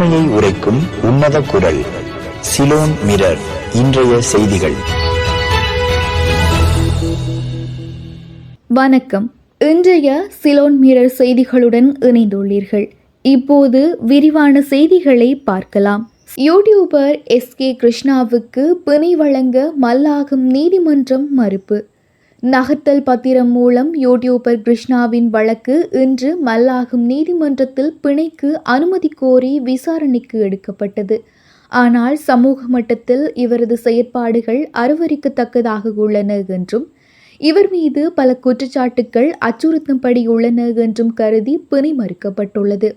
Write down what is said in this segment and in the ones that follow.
உண்மையை உரைக்கும் உன்னத குரல் சிலோன் மிரர் இன்றைய செய்திகள். வணக்கம். இன்றைய சிலோன் மிரர் செய்திகளுடன் இணைந்துள்ளீர்கள். இப்போது விரிவான செய்திகளை பார்க்கலாம். யூடியூபர் எஸ் கே கிருஷ்ணாவுக்கு பிணை வழங்க மல்லாகும் நீதிமன்றம் மறுப்பு. நகர்த்தல் பத்திரம் மூலம் யூடியூபர் கிருஷ்ணாவின் வழக்கு இன்று மல்லாகும் நீதிமன்றத்தில் பிணைக்கு அனுமதி கோரி விசாரணைக்கு எடுக்கப்பட்டது. ஆனால் சமூக மட்டத்தில் இவரது செயற்பாடுகள் அருவருக்கத்தக்கதாக உள்ளன என்றும் இவர் மீது பல குற்றச்சாட்டுக்கள் அச்சுறுத்தும்படி உள்ளன என்றும் கருதி பிணை மறுக்கப்பட்டுள்ளது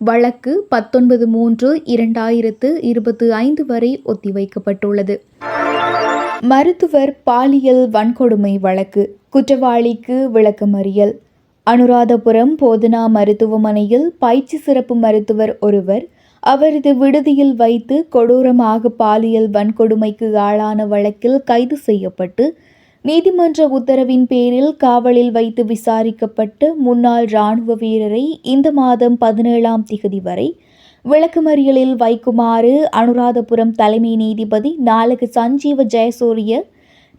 வழக்கு பத்தொன்பது மூன்று இரண்டாயிரத்து இருபத்தி ஐந்து வரை ஒத்திவைக்கப்பட்டுள்ளது. மருத்துவர் பாலியல் வன்கொடுமை வழக்கு குற்றவாளிக்கு விளக்கமறியல். அனுராதபுரம் போதனா மருத்துவமனையில் பயிற்சி சிறப்பு மருத்துவர் ஒருவர் அவரது விடுதியில் வைத்து கொடூரமாக பாலியல் வன்கொடுமைக்கு ஆளான வழக்கில் கைது செய்யப்பட்டு நீதிமன்ற உத்தரவின் பேரில் காவலில் வைத்து விசாரிக்கப்பட்டு முன்னாள் இராணுவ வீரரை இந்த மாதம் பதினேழாம் திகதி வரை விளக்குமறியலில் வைக்குமாறு அனுராதபுரம் தலைமை நீதிபதி நாலகு சஞ்சீவ ஜெயசூரிய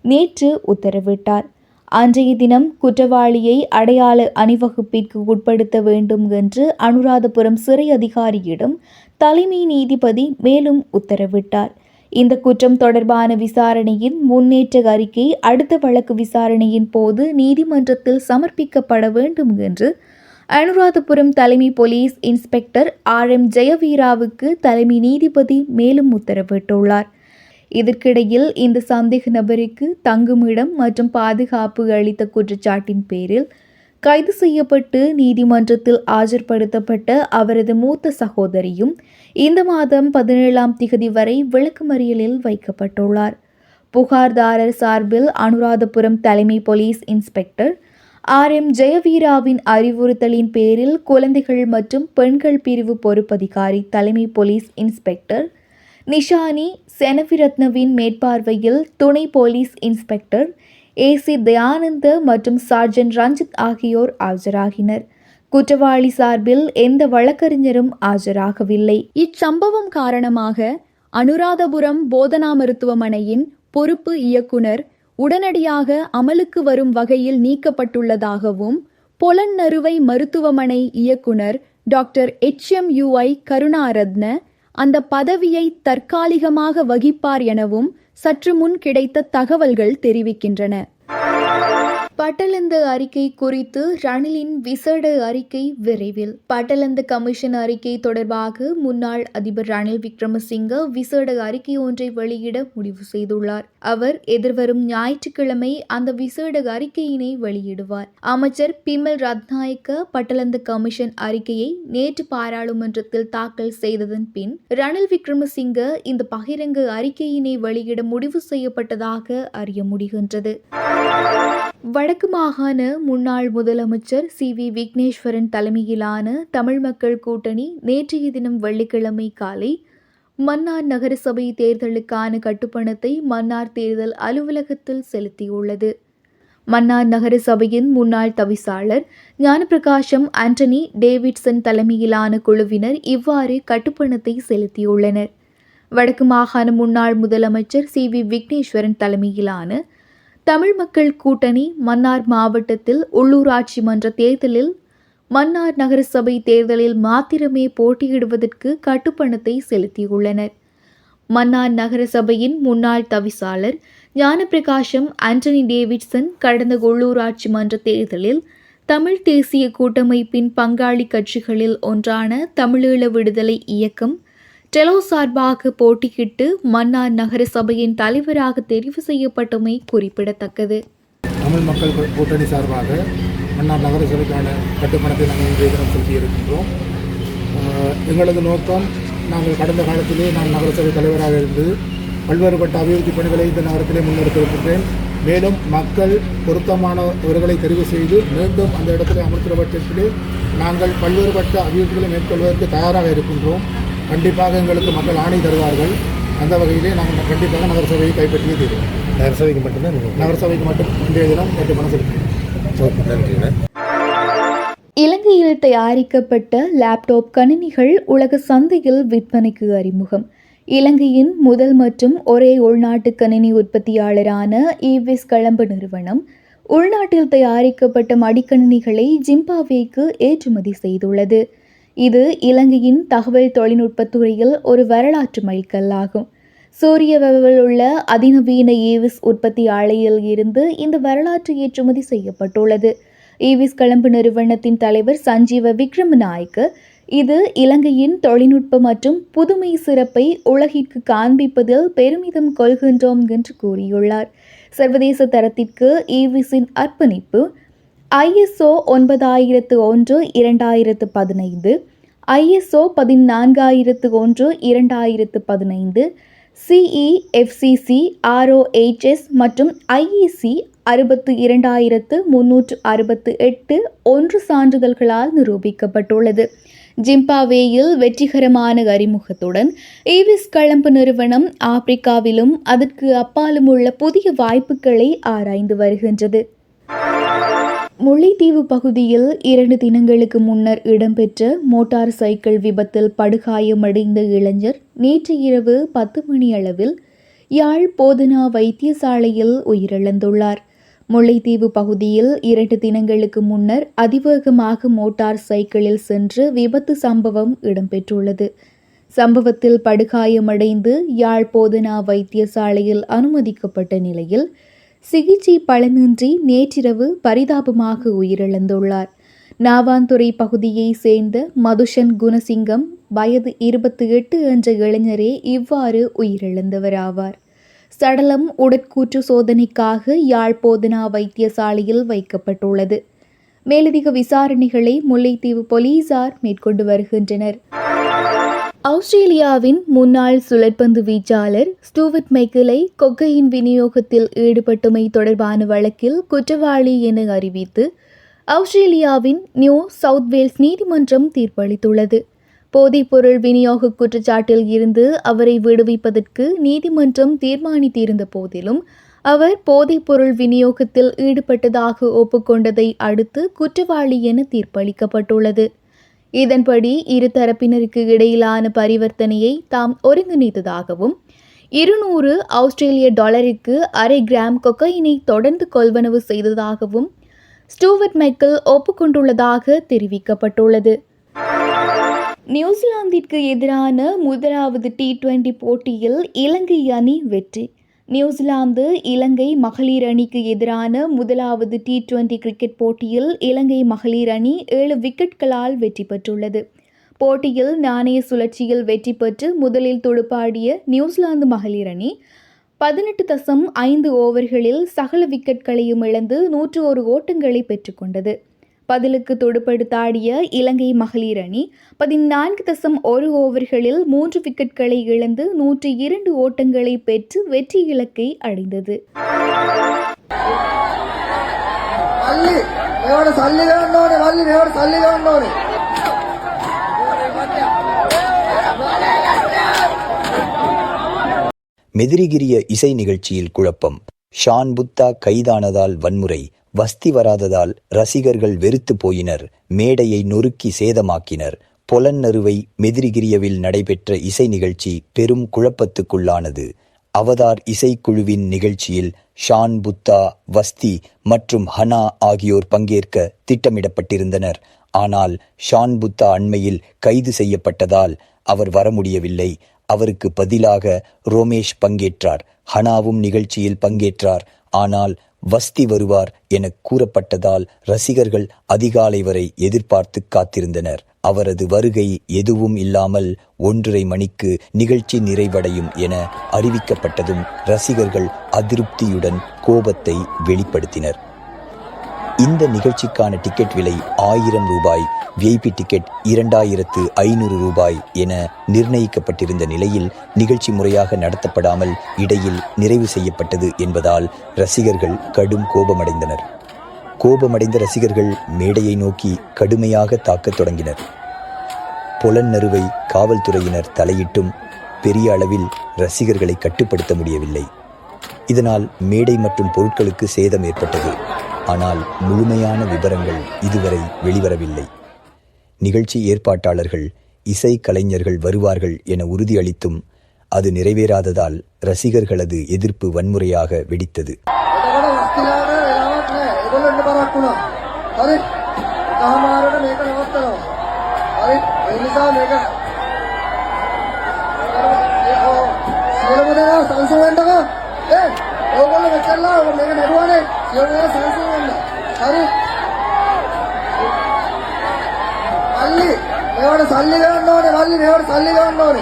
நேற்று உத்தரவிட்டார். அன்றைய தினம் குற்றவாளியை அடையாள அணிவகுப்பிற்கு உட்படுத்த வேண்டும் என்று அனுராதபுரம் சிறை அதிகாரியிடம் தலைமை நீதிபதி மேலும் உத்தரவிட்டார். இந்த குற்றம் தொடர்பான விசாரணையின் முன்னேற்ற அறிக்கை அடுத்த வழக்கு விசாரணையின் போது நீதிமன்றத்தில் சமர்ப்பிக்கப்பட வேண்டும் என்று அனுராதபுரம் தலைமை போலீஸ் இன்ஸ்பெக்டர் ஆர் எம் ஜெயவீராவுக்கு தலைமை நீதிபதி மேலும் உத்தரவிட்டுள்ளார். இதற்கிடையில் இந்த சந்தேக நபருக்கு தங்குமிடம் மற்றும் பாதுகாப்பு அளித்த குற்றச்சாட்டின் பேரில் கைது செய்யப்பட்டு நீதிமன்றத்தில் ஆஜர்படுத்தப்பட்ட அவரது மூத்த சகோதரியும் இந்த மாதம் பதினேழாம் திகதி வரை விளக்குமறியலில் வைக்கப்பட்டுள்ளார். புகார்தாரர் சார்பில் அனுராதபுரம் தலைமை போலீஸ் இன்ஸ்பெக்டர் ஆர் எம் ஜெயவீராவின் அறிவுறுத்தலின் பேரில் குழந்தைகள் மற்றும் பெண்கள் பிரிவு பொறுப்பதிகாரி தலைமை போலீஸ் இன்ஸ்பெக்டர் நிஷானி செனவிரத்னவின் மேற்பார்வையில் துணை போலீஸ் இன்ஸ்பெக்டர் ஏசி தயானந்த மற்றும் சார்ஜன் ரஞ்சித் ஆகியோர் ஆஜராகினர். குற்றவாளி சார்பில் எந்த வழக்கறிஞரும் ஆஜராகவில்லை. இச்சம்பவம் காரணமாக அனுராதபுரம் போதனா மருத்துவமனையின் பொறுப்பு இயக்குனர் உடனடியாக அமலுக்கு வரும் வகையில் நீக்கப்பட்டுள்ளதாகவும் பொலன்னறுவை மருத்துவமனை இயக்குனர் doctor H M U I Karunaratne அந்த பதவியை தற்காலிகமாக வகிப்பார் எனவும் சற்று முன் கிடைத்த தகவல்கள் தெரிவிக்கின்றன. பட்டலந்த அறிக்கை குறித்து ரணிலின் விசேட அறிக்கை விரைவில். பட்டலந்த கமிஷன் அறிக்கை தொடர்பாக முன்னாள் அதிபர் ரணில் விக்ரமசிங்க விசேட அறிக்கை ஒன்றை வெளியிட முடிவு செய்துள்ளார். அவர் எதிர்வரும் ஞாயிற்றுக்கிழமை அந்த விசேட அறிக்கையினை வெளியிடுவார். அமைச்சர் பிமல் ரத்நாயக்க பட்டலந்த கமிஷன் அறிக்கையை நேற்று பாராளுமன்றத்தில் தாக்கல் செய்ததன் பின் ரணில் விக்ரமசிங்க இந்த பகிரங்க அறிக்கையினை வெளியிட முடிவு செய்யப்பட்டதாக அறிய முடிகின்றது. வடக்கு மாகாண முன்னாள் முதலமைச்சர் சி வி விக்னேஸ்வரன் தலைமையிலான தமிழ் மக்கள் கூட்டணி நேற்றைய தினம் வெள்ளிக்கிழமை காலை மன்னார் நகரசபை தேர்தலுக்கான கட்டுப்பணத்தை மன்னார் தேர்தல் அலுவலகத்தில் செலுத்தியுள்ளது. மன்னார் நகரசபையின் முன்னாள் தவிசாளர் ஞானப்பிரகாசம் ஆண்டனி டேவிட்சன் தலைமையிலான குழுவினர் இவ்வாறு கட்டுப்பணத்தை செலுத்தியுள்ளனர். வடக்கு மாகாண முன்னாள் முதலமைச்சர் சி வி விக்னேஸ்வரன் தலைமையிலான தமிழ் மக்கள் கூட்டணி மன்னார் மாவட்டத்தில் உள்ளூராட்சி மன்ற தேர்தலில் மன்னார் நகரசபை தேர்தலில் மாத்திரமே போட்டியிடுவதற்கு கட்டுப்பணத்தை செலுத்தியுள்ளனர். மன்னார் நகரசபையின் முன்னாள் தவிசாளர் ஞானப்பிரகாசம் ஆண்டனி டேவிட்சன் கடந்த உள்ளூராட்சி மன்ற தேர்தலில் தமிழ் தேசிய கூட்டமைப்பின் பங்காளி கட்சிகளில் ஒன்றான தமிழீழ விடுதலை இயக்கம் டெலோ சார்பாக போட்டியிட்டு மன்னார் நகர சபையின் தலைவராக தெரிவு செய்யப்பட்டமை குறிப்பிடத்தக்கது. தமிழ் மக்கள் கூட்டணி சார்பாக மன்னார் நகர சபைக்கான நாங்கள் நிவேதனம் செலுத்தியிருக்கின்றோம். எங்களது நோக்கம் நாங்கள் கடந்த காலத்திலே நான் நகரசபை தலைவராக இருந்து பல்வேறுபட்ட அபிவிருத்தி பணிகளை இந்த நகரத்திலே முன்னெடுத்திருக்கின்றேன் மேலும் மக்கள் பொருத்தமானவர்களை தெரிவு செய்து மீண்டும் அந்த இடத்திலே அமர்த்துகிற பட்சத்திலே நாங்கள் பல்வேறுபட்ட அபிவிருத்திகளை மேற்கொள்வதற்கு தயாராக இருக்கின்றோம். கண்டிப்பாக எங்களுக்கு மக்கள் ஆணை தருவார்கள். அந்த வகையிலே நாங்கள் கண்டிப்பாக நகரசபையை கைப்பற்றியே தீருவோம் நகரசபைக்கு மட்டும்தான் நகரசபைக்கு மட்டும் இன்றைய தினம் ஓகே நன்றிண்ணே இலங்கையில் தயாரிக்கப்பட்ட லேப்டாப் கணினிகள் உலக சந்தையில் விற்பனைக்கு அறிமுகம். இலங்கையின் முதல் மற்றும் ஒரே உள்நாட்டு கணினி உற்பத்தியாளரான ஈவிஸ் களம்பு நிறுவனம் உள்நாட்டில் தயாரிக்கப்பட்ட மடிக்கணினிகளை ஜிம்பாப்வேக்கு ஏற்றுமதி செய்துள்ளது. இது இலங்கையின் தகவல் தொழில்நுட்பத்துறையில் ஒரு வரலாற்று மைல்கல்லாகும் சூரிய வெவவில் உள்ள அதிநவீன ஈவிஸ் உற்பத்தி ஆலையில் இருந்து இந்த வரலாற்று ஏற்றுமதி செய்யப்பட்டுள்ளது. ஈவிஸ் கிளம்பு நிறுவனத்தின் தலைவர் சஞ்சீவ விக்ரமநாயக்கு இது இலங்கையின் தொழில்நுட்ப மற்றும் புதுமை சிறப்பை உலகிற்கு காண்பிப்பதில் பெருமிதம் கொள்கின்றோம் என்று கூறியுள்ளார். சர்வதேச தரத்திற்கு ஈவிஸின் அர்ப்பணிப்பு ஐஎஸ்ஓ ஒன்பதாயிரத்து ஒன்று இரண்டாயிரத்து பதினைந்து. ஐஎஸ்ஓ பதினான்காயிரத்து ஒன்று இரண்டாயிரத்து பதினைந்து. சிஇ எஃப்சிசி ஆர்ஓஹெச்எஸ் மற்றும் ஐஇசி அறுபத்து இரண்டாயிரத்து முன்னூற்று அறுபத்து எட்டு ஒன்று சான்றிதழ்களால் நிரூபிக்கப்பட்டுள்ளது. ஜிம்பாவேயில் வெற்றிகரமான அறிமுகத்துடன் ஈவிஸ் களம்பு நிறுவனம் ஆப்பிரிக்காவிலும் அதற்கு அப்பாலும் உள்ள புதிய வாய்ப்புகளை ஆராய்ந்து வருகின்றது. முல்லைத்தீவு பகுதியில் இரண்டு தினங்களுக்கு முன்னர் இடம்பெற்ற மோட்டார் சைக்கிள் விபத்தில் படுகாயமடைந்த இளைஞர் நேற்று இரவு பத்து மணி அளவில் யாழ் போதனா வைத்தியசாலையில் உயிரிழந்துள்ளார். முல்லைத்தீவு பகுதியில் இரண்டு தினங்களுக்கு முன்னர் அதிவேகமாக மோட்டார் சைக்கிளில் சென்று விபத்து சம்பவம் இடம்பெற்றுள்ளது. சம்பவத்தில் படுகாயமடைந்து யாழ் போதனா வைத்தியசாலையில் அனுமதிக்கப்பட்ட நிலையில் சிகிச்சை பலனின்றி நேற்றிரவு பரிதாபமாக உயிரிழந்துள்ளார். நாவாந்துறை பகுதியை சேர்ந்த மதுஷன் குணசிங்கம் வயது இருபத்தி எட்டு என்ற இளைஞரே இவ்வாறு உயிரிழந்தவராவார். சடலம் உடற்கூற்று சோதனைக்காக யாழ் போதனா வைத்தியசாலையில் வைக்கப்பட்டுள்ளது. மேலதிக விசாரணைகளை முல்லைத்தீவு போலீசார் மேற்கொண்டு வருகின்றனர். ஆஸ்திரேலியாவின் முன்னாள் சுழற்பந்து வீச்சாளர் ஸ்டூவர்ட் மைக்கேலை கொக்கையின் விநியோகத்தில் ஈடுபட்டமை தொடர்பான வழக்கில் குற்றவாளி என அறிவித்து ஆஸ்திரேலியாவின் நியூ சவுத் வேல்ஸ் நீதிமன்றம் தீர்ப்பளித்துள்ளது. போதைப்பொருள் விநியோக குற்றச்சாட்டில் இருந்து அவரை விடுவிப்பதற்கு நீதிமன்றம் தீர்மானித்திருந்த போதிலும் அவர் போதைப்பொருள் விநியோகத்தில் ஈடுபட்டதாக ஒப்புக்கொண்டதை அடுத்து குற்றவாளி என தீர்ப்பளிக்கப்பட்டுள்ளது. இதன்படி இரு தரப்பினருக்கு இடையிலான பரிவர்த்தனையை தாம் ஒருங்கிணைத்ததாகவும் இருநூறு ஆஸ்திரேலிய டாலருக்கு அரை கிராம் கொக்கையினை தொடர்ந்து கொள்வனவு செய்ததாகவும் ஸ்டூவர்ட் மைக்கேல் ஒப்புக்கொண்டுள்ளதாக தெரிவிக்கப்பட்டுள்ளது. நியூசிலாந்திற்கு எதிரான முதலாவது டி டுவெண்டி போட்டியில் இலங்கை அணி வெற்றி நியூசிலாந்து இலங்கை மகளிர் அணிக்கு எதிரான முதலாவது டி டுவெண்டி கிரிக்கெட் போட்டியில் இலங்கை மகளிர் அணி ஏழு விக்கெட்களால் வெற்றி பெற்றுள்ளது. போட்டியில் நாணய சுழற்சியில் வெற்றி பெற்று முதலில் துடுப்பாடிய நியூசிலாந்து மகளிர் அணி பதினெட்டு தசம் ஐந்து ஓவர்களில் சகல விக்கெட்களையும் இழந்து நூற்று ஒரு ஓட்டங்களை பெற்றுக்கொண்டது பதிலுக்கு தொடுபடுத்தாடிய இலங்கை மகளிர் அணி பதினான்கு தசம் ஒரு ஓவர்களில் மூன்று விக்கெட்களை இழந்து நூற்றி இரண்டு ஓட்டங்களை பெற்று வெற்றி இலக்கை அடைந்தது. மெதிரிகிரிய இசை நிகழ்ச்சியில் குழப்பம். ஷான் புத்தா கைதானதால் வன்முறை வஸ்தி வராததால் ரசிகர்கள் வெறுத்து போயினர் மேடையை நொறுக்கி சேதமாக்கினர். பொலன்னருவை மெதிரிகிரியவில் நடைபெற்ற இசை நிகழ்ச்சி பெரும் குழப்பத்துக்குள்ளானது. அவதார் இசைக்குழுவின் நிகழ்ச்சியில் ஷான் புத்தா வஸ்தி மற்றும் ஹனா ஆகியோர் பங்கேற்க திட்டமிடப்பட்டிருந்தனர். ஆனால் ஷான் புத்தா அண்மையில் கைது செய்யப்பட்டதால் அவர் வர முடியவில்லை அவருக்கு பதிலாக ரோமேஷ் பங்கேற்றார். ஹனாவும் நிகழ்ச்சியில் பங்கேற்றார். ஆனால் வஸ்தி வருவார் என கூறப்பட்டதால் ரசிகர்கள் அதிகாலை வரை எதிர்பார்த்து காத்திருந்தனர். அவரது வருகை எதுவும் இல்லாமல் ஒன்றரை மணிக்கு நிகழ்ச்சி நிறைவடையும் என அறிவிக்கப்பட்டதும் ரசிகர்கள் அதிருப்தியுடன் கோபத்தை வெளிப்படுத்தினர். இந்த நிகழ்ச்சிக்கான டிக்கெட் விலை ஆயிரம் ரூபாய். விஐபி டிக்கெட் இரண்டாயிரத்து ஐநூறு ரூபாய் என நிர்ணயிக்கப்பட்டிருந்த நிலையில் நிகழ்ச்சி முறையாக நடத்தப்படாமல் இடையில் நிறைவு செய்யப்பட்டது என்பதால் ரசிகர்கள் கடும் கோபமடைந்தனர். கோபமடைந்த ரசிகர்கள் மேடையை நோக்கி கடுமையாக தாக்கத் தொடங்கினர். புலன்னறுவை காவல்துறையினர் தலையிட்டும் பெரிய அளவில் ரசிகர்களை கட்டுப்படுத்த முடியவில்லை. இதனால் மேடை மற்றும் பொருட்களுக்கு சேதம் ஏற்பட்டது. ஆனால் முழுமையான விவரங்கள் இதுவரை வெளிவரவில்லை. நிகழ்ச்சி ஏற்பாட்டாளர்கள் இசை கலைஞர்கள் வருவார்கள் என உறுதியளித்தும் அது நிறைவேறாததால் ரசிகர்களது எதிர்ப்பு வன்முறையாக வெடித்தது. సంవత్సరం சல்லி ఎవడు సల్లిగా ఉన్నాడు వాళ్ళు ఎవడు సల్లిగా ఉన్నాడు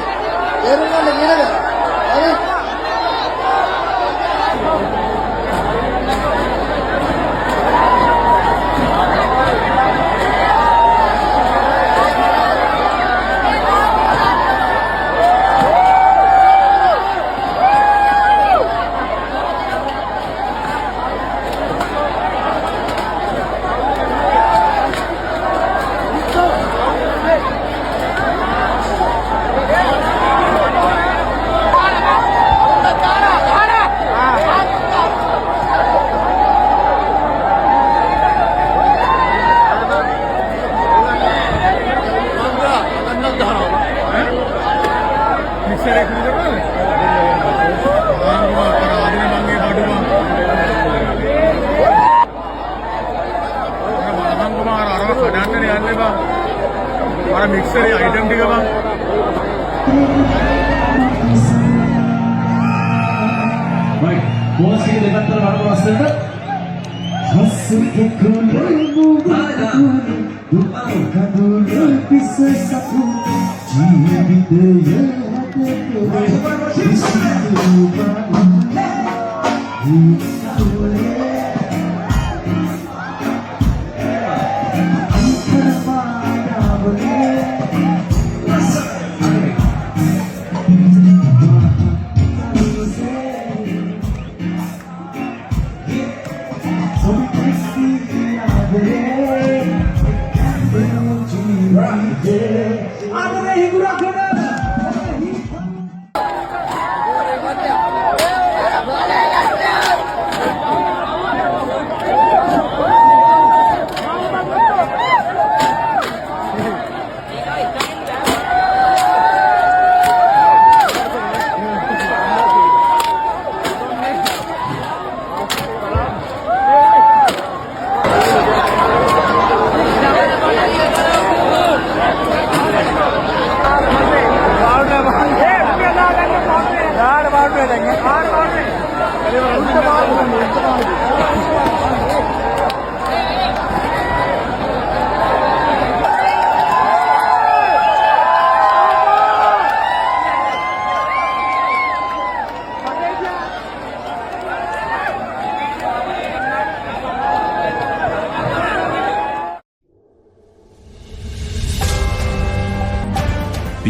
ఎరున్నాడు ఈయనగా દેવા મારા મિક્સર આઈટમ દેવા ಮೋಸಿಗೆ ನಿರಂತರ ಮಾಡುವಾಸದ ಹಸುಗೆ ಕೊನೆಗೂ ದುಃಖದು ರೂಪಿಸು ಜೀವಿತೆಯ ಕೃಷಿ